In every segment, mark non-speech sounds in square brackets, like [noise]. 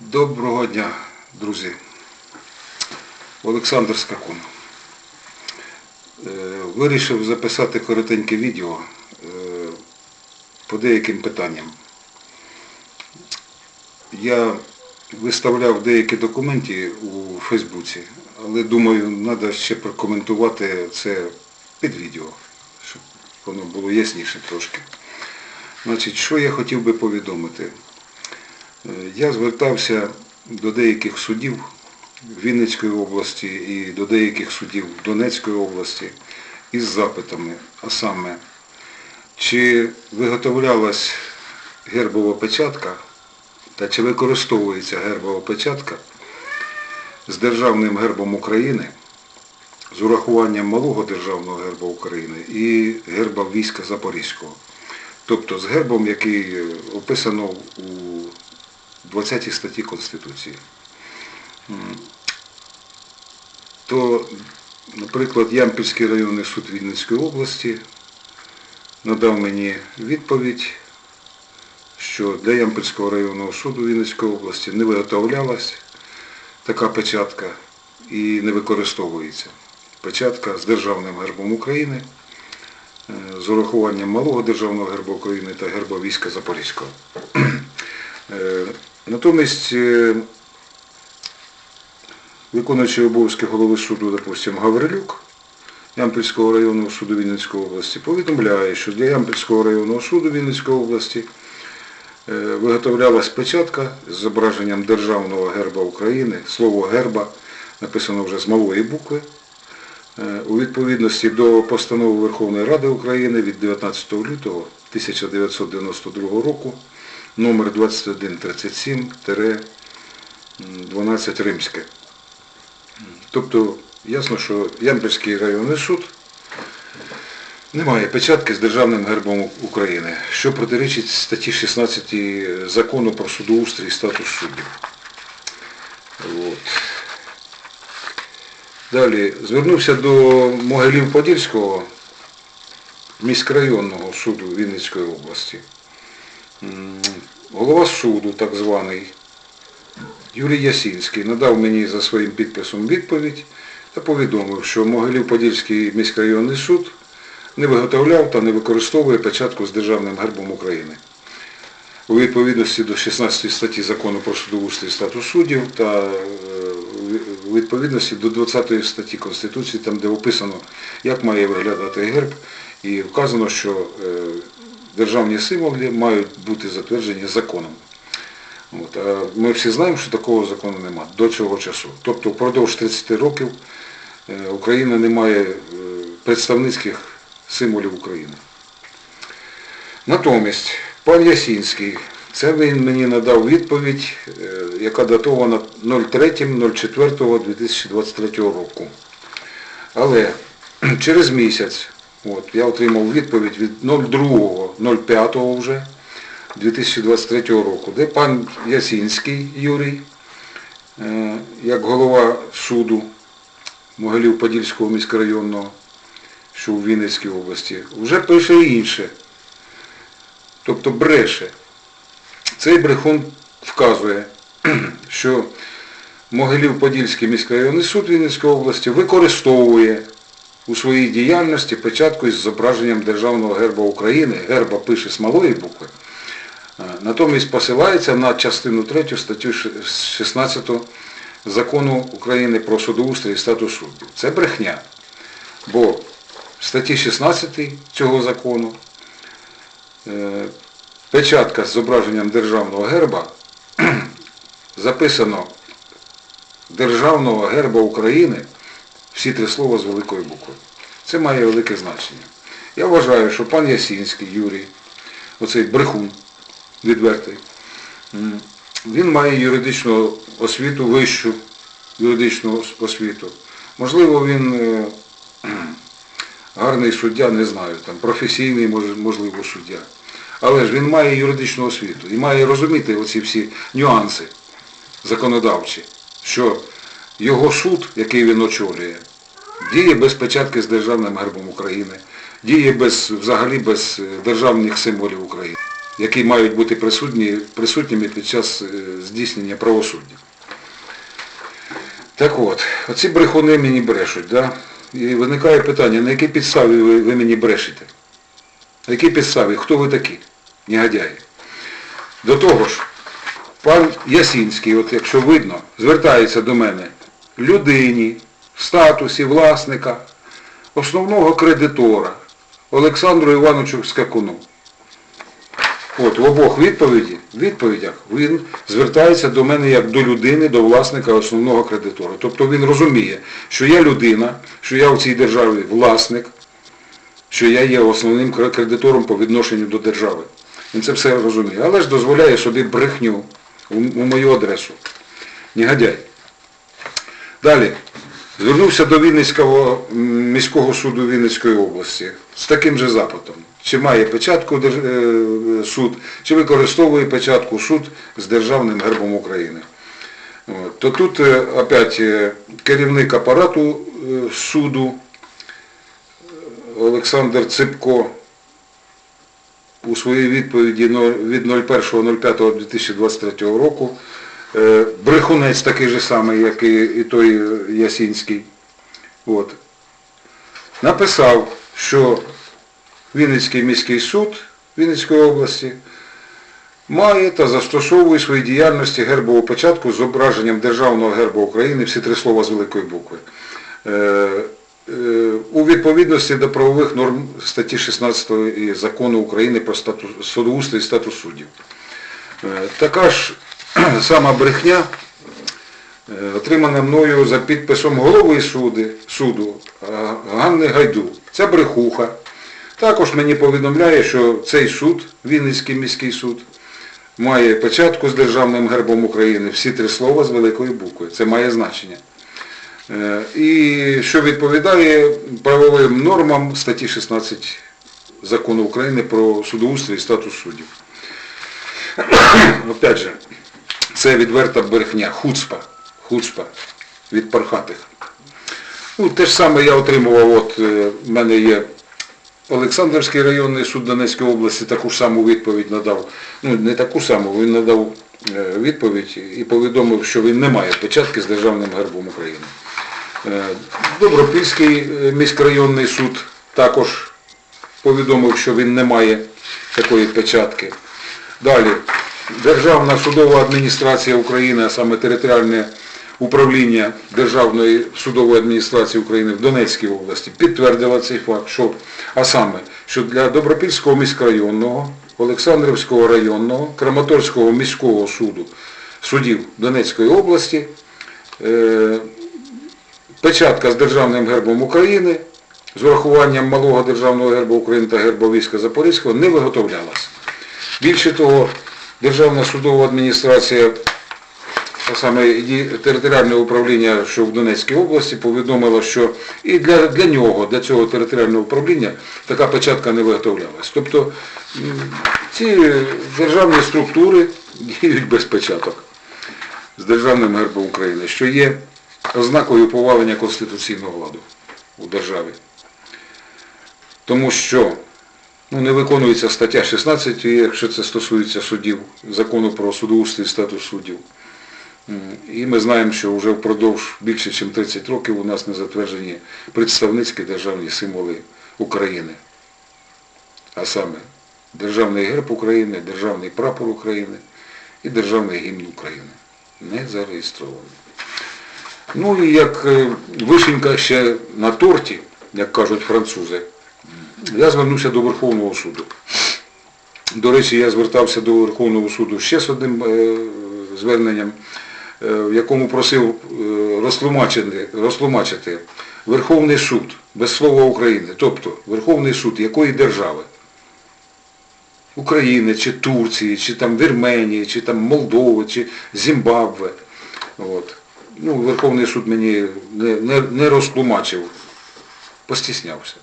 Доброго дня, друзі. Олександр Скакун. Е, Вирішив записати коротеньке відео е, по деяким питанням. Я виставляв деякі документи у Фейсбуці, але думаю, треба ще прокоментувати це під відео, щоб воно було ясніше трошки. Значить, що я хотів би повідомити? Е, Я звертався до деяких судів Вінницької області і до деяких судів Донецької області із запитами, а саме, чи виготовлялась гербова печатка та чи використовується гербова печатка з державним гербом України, з урахуванням малого державного герба України і герба війська Запорізького. Тобто з гербом, який е, описано у 20 статті Конституції. То, наприклад, Ямпільський районний суд Вінницької області надав мені відповідь, що для Ямпільського районного суду Вінницької області не виготовлялась така печатка і не використовується. Печатка з державним гербом України, е, з урахуванням малого державного герба України та герба війська Запорізького. [clears throat] Натомість е, виконуючий обов'язки голови суду, допустимо, Гаврилюк Ямпільського районного суду Вінницької області повідомляє, що для Ямпільського районного суду Вінницької області е, виготовлялась печатка з зображенням державного герба України, слово герба написано вже з малої букви, е, у відповідності до постанови Верховної Ради України від 19 лютого 1992 року номер 2137-12 Римське. Тобто ясно, що Ямпільський районний суд не має печатки з державним гербом України, що протирічить статті 16 закону про судоустрій і статус суддів. От. Далі звернувся до Могилів-Подільського міськрайонного суду Вінницької області. Голова суду, так званий, Юрій Ясінський, надав мені за своїм підписом відповідь та повідомив, що Могилів-Подільський міськрайонний суд не виготовляв та не використовує печатку з державним гербом України. У відповідності до 16 статті закону про судоустрій статус суддів та е, у відповідності до 20 статті Конституції, там де описано, як має виглядати герб, і вказано, що е, державні символи мають бути затверджені законом. От, а ми всі знаємо, що такого закону немає до цього часу. Тобто впродовж 30 років е, Україна не має е, представницьких символів України. Натомість пан Ясінський, це він мені надав відповідь, е, яка датована 03.04.2023 року. Але [clears throat] через місяць от, я отримав відповідь від 02.05 вже 2023 року, де пан Ясінський Юрій, е, як голова суду Могилів-Подільського міськрайонного, що у Вінницькій області, вже пише інше. Тобто бреше. Цей брехун вказує, [clears throat] що Могилів-Подільський міськрайонний суд Вінницької області використовує у своїй діяльності печатку із зображенням Державного герба України, герба пише з малої букви, Е, натомість посилається на частину 3 статтю 16 закону України про судоустрій і статус суддів. Це брехня. Бо в статті 16 цього закону е, печатка з зображенням державного герба [clears throat] записано Державного герба України, всі три слова з великої букви. Це має велике значення. Я вважаю, що пан Ясінський Юрій, оцей брехун відвертий, він має юридичну освіту, вищу юридичну освіту. Можливо, він е, гарний суддя, не знаю, там, професійний, можливо, суддя. Але ж він має юридичну освіту і має розуміти оці всі нюанси законодавчі, що його суд, який він очолює, діє без печатки з державним гербом України, діє без, взагалі без е, державних символів України. які мають бути присутні, присутніми під час е, здійснення правосуддя. Так от, оці брехуни мені брешуть, да? і виникає питання, на якій підставі ви, ви мені брешете? На якій підставі? Хто ви такі? Негодяї. До того ж, пан Ясінський, от якщо видно, звертається до мене людині в статусі власника, основного кредитора Олександру Івановичу Скакуну. От в обох відповіді, відповідях він звертається до мене як до людини, до власника основного кредитора. Тобто він розуміє, що я людина, що я в цій державі власник, що я є основним кредитором по відношенню до держави. Він це все розуміє. Але ж дозволяє собі брехню у, мою адресу. Негодяй. Далі. Звернувся до Вінницького міського суду Вінницької області з таким же запитом. Чи має печатку е, суд, чи використовує печатку суд з державним гербом України. То тут е, опять е, керівник апарату суду Олександр Ципко у своїй відповіді від 01.05.2023 року брехунець такий же самий, як і, і той е, Ясінський, от, написав, що Вінницький міський суд Вінницької області має та застосовує в своїй діяльності гербову печатку з зображенням Державного герба України, всі три слова з великої букви. Е, е, у відповідності до правових норм статті 16 закону України про статус судоустрій і статус суддів. Е, Така ж [clears throat] сама брехня е, отримана мною за підписом голови суди, суду Ганни Гайду. Це брехуха. Також мені повідомляє, що цей суд, Вінницький міський суд, має печатку з державним гербом України, всі три слова з великої букви. Це має значення. Е, І що відповідає правовим нормам статті 16 закону України про судоустрій і статус суддів. [clears throat] Опять же, це відверта брехня, хуцпа, хуцпа від пархатих. Ну, те ж саме я отримував, от е, в мене є Олександрівський районний суд Донецької області таку саму відповідь надав. Ну, не таку саму, він надав е, відповідь і повідомив, що він не має печатки з державним гербом України. Е, Добропільський міськрайонний суд також повідомив, що він не має такої печатки. Далі, Державна судова адміністрація України, а саме територіальне управління Державної судової адміністрації України в Донецькій області підтвердила цей факт, що, а саме, що для Добропільського міськрайонного, Олександрівського районного, Краматорського міського суду, судів Донецької області, е, печатка з державним гербом України з урахуванням малого державного герба України та герба війська Запорізького не виготовлялась. Більше того, Державна судова адміністрація, а саме територіальне управління, що в Донецькій області, повідомило, що і для, для нього, для цього територіального управління, така печатка не виготовлялась. Тобто ці державні структури діють без печаток з державним гербом України, що є ознакою повалення конституційного ладу у державі. Тому що ну, не виконується стаття 16, якщо це стосується судів, закону про судоустрій і статус суддів. І ми знаємо, що вже впродовж більше, ніж 30 років у нас не затверджені представницькі державні символи України. А саме Державний герб України, Державний прапор України і Державний гімн України. Не зареєстрований. Ну і як е, вишенька ще на торті, як кажуть французи, я звернувся до Верховного суду. До речі, я звертався до Верховного суду ще з одним е, зверненням, е, в якому просив е, розтлумачити, розтлумачити Верховний суд без слова України, тобто Верховний суд якої держави? України, чи Турції, чи там Вірменії, чи там Молдови, чи Зімбабве. От. Ну, Верховний суд мені не, не, не розтлумачив, постіснявся.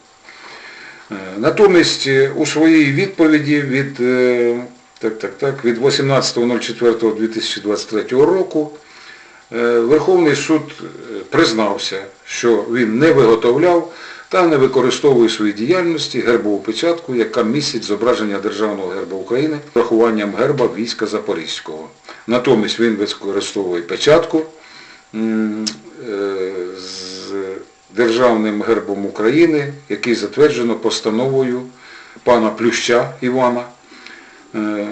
Е, Натомість е, у своїй відповіді від, е, так, так, так, від 18.04.2023 року Верховний суд признався, що він не виготовляв та не використовує в своїй діяльності гербову печатку, яка містить зображення Державного герба України з врахуванням герба війська Запорізького. Натомість він використовує печатку з Державним гербом України, який затверджено постановою пана Плюща Івана е,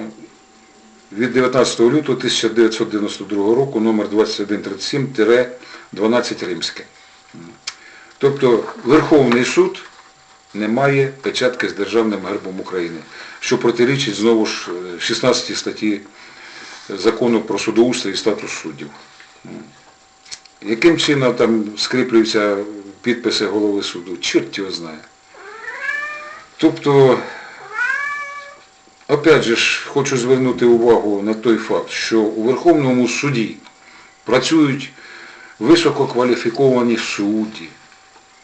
від 19 лютого 1992 року номер 2137-12 Римське. Тобто Верховний суд не має печатки з Державним гербом України, що протирічить знову ж е, 16 статті закону про судоустрій і статус суддів. Яким чином там скріплюються підписи голови суду? Чорт його знає. Тобто, опять же ж, хочу звернути увагу на той факт, що у Верховному суді працюють висококваліфіковані судді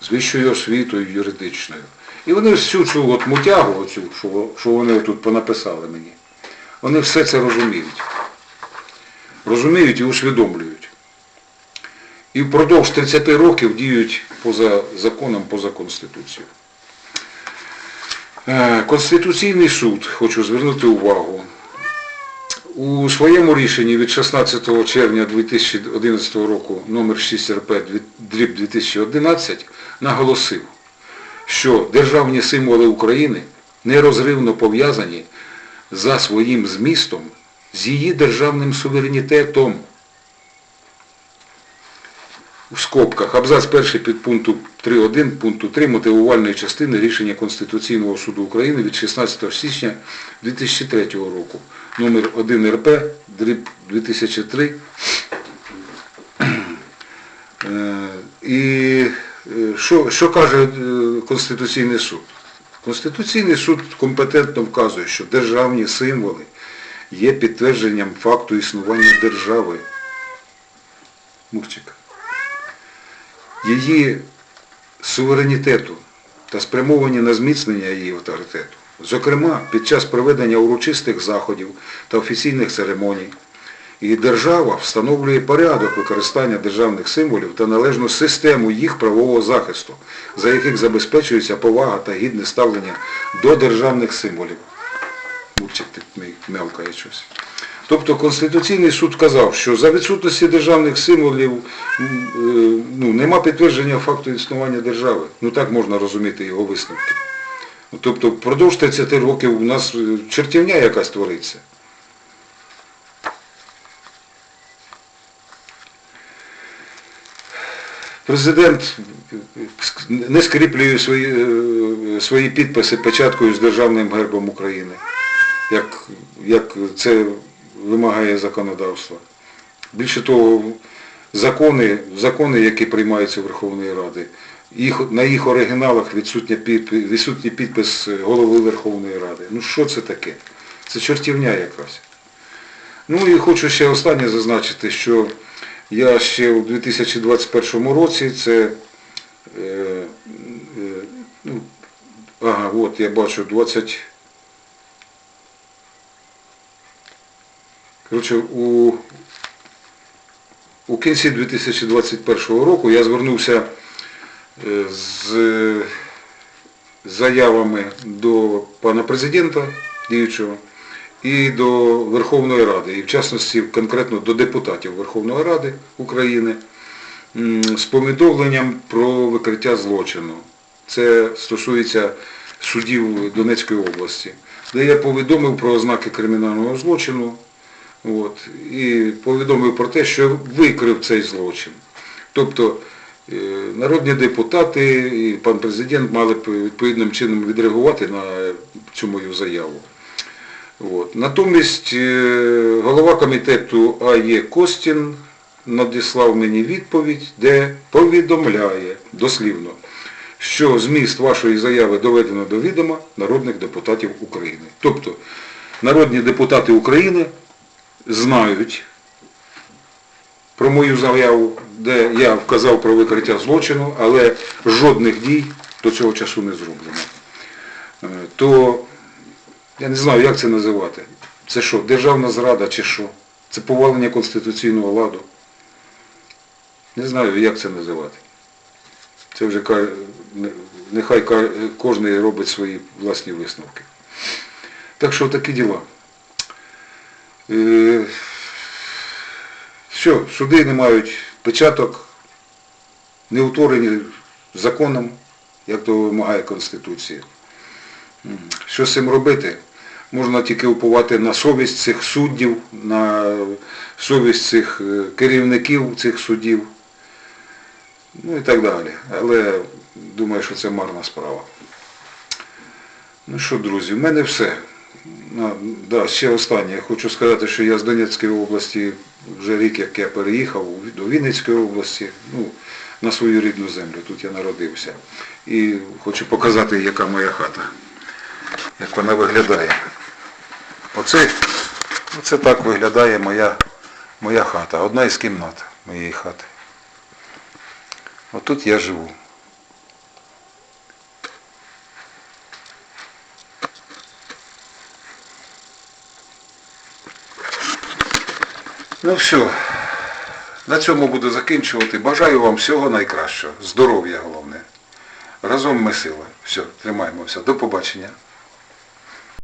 з вищою освітою юридичною. І вони всю цю от мутягу, оцю, що, вони тут понаписали мені, вони все це розуміють. Розуміють і усвідомлюють. І впродовж 30 років діють поза законом, поза Конституцією. Е, Конституційний суд, хочу звернути увагу, у своєму рішенні від 16 червня 2011 року номер 6 РП дріб 2011 наголосив, що державні символи України нерозривно пов'язані за своїм змістом з її державним суверенітетом. У скобках абзац перший під пункту 3.1 пункту 3 мотивувальної частини рішення Конституційного суду України від 16 січня 2003 року, номер 1 РП, дріб 2003. Е, І е, що, що каже е, Конституційний суд? Конституційний суд компетентно вказує, що державні символи є підтвердженням факту існування держави. Мурчик її суверенітету та спрямовані на зміцнення її авторитету. Зокрема, під час проведення урочистих заходів та офіційних церемоній, і держава встановлює порядок використання державних символів та належну систему їх правового захисту, за яких забезпечується повага та гідне ставлення до державних символів. Мурчик мявкає щось. Тобто Конституційний суд казав, що за відсутності державних символів е, ну, нема підтвердження факту існування держави. Ну так можна розуміти його висновки. Ну, Тобто впродовж 30 років у нас е, чертівня якась твориться. Президент не скріплює свої, е, свої підписи печаткою з державним гербом України, як, як це вимагає законодавство. Більше того, закони, закони, які приймаються Верховної Ради, їх, на їх оригіналах відсутня підпис, відсутній підпис голови Верховної Ради. Ну що це таке? Це чортівня якась. Ну і хочу ще останнє зазначити, що я ще у 2021 році, це, е, е, ну, ага, от я бачу 20, Коротше, у, у кінці 2021 року я звернувся е, з заявами до пана президента діючого і до Верховної Ради, і в частності конкретно до депутатів Верховної Ради України з повідомленням про викриття злочину. Це стосується судів Донецької області, де я повідомив про ознаки кримінального злочину. От, і повідомив про те, що викрив цей злочин. Тобто е, народні депутати і пан президент мали б відповідним чином відреагувати на цю мою заяву. От. Натомість е, голова комітету А.Є. Костін надіслав мені відповідь, де повідомляє дослівно, що зміст вашої заяви доведено до відома народних депутатів України. Тобто народні депутати України знають про мою заяву, де я вказав про викриття злочину, але жодних дій до цього часу не зроблено. Е, То я не знаю, як це називати. Це що, державна зрада чи що? Це повалення конституційного ладу. Не знаю, як це називати. Це вже нехай кожен робить свої власні висновки. Так що такі діла. Е, Що, суди не мають початок, не утворені законом, як то вимагає Конституція. Що з цим робити? Можна тільки уповати на совість цих суддів, на совість цих е, керівників цих судів, ну і так далі. Але думаю, що це марна справа. Ну що, друзі, в мене все. Да, ще останнє. Я хочу сказати, що я з Донецької області вже рік, як я переїхав до Вінницької області, ну, на свою рідну землю. Тут я народився. І хочу показати, яка моя хата, як вона виглядає. Оце, оце так виглядає моя, моя хата, одна із кімнат моєї хати. Отут я живу. Ну все, на цьому буду закінчувати. Бажаю вам всього найкращого. Здоров'я головне. Разом ми сила. Все, тримаємося. До побачення.